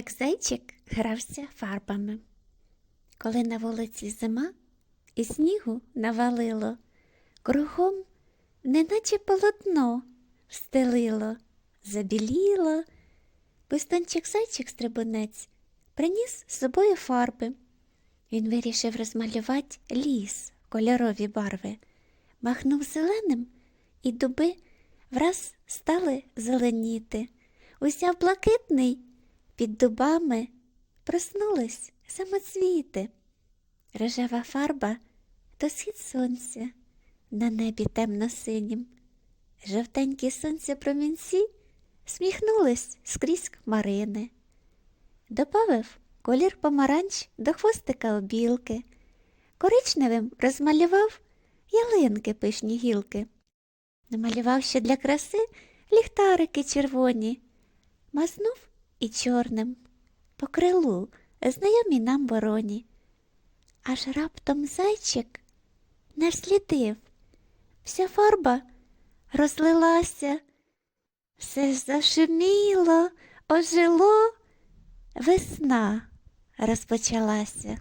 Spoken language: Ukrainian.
як зайчик грався фарбами. Коли на вулиці зима і снігу навалило, кругом, неначе полотно, встелило, забіліло, Бистончик зайчик стрибунець приніс з собою фарби. Він вирішив розмалювати ліс кольорові барви, махнув зеленим, і дуби враз стали зеленіти. Узяв блакитний, під дубами проснулись самоцвіти. Рожева фарба то схід сонця на небі темно-синім. Жовтенькі сонця промінці сміхнулись скрізь хмарини. Добавив колір помаранч до хвостика обілки, коричневим розмалював ялинки пишні гілки, намалював ще для краси ліхтарики червоні, мазнув і чорним по крилу знайомі нам вороні. Аж раптом зайчик не вслідив, вся фарба розлилася, все зашуміло, ожило, весна розпочалася.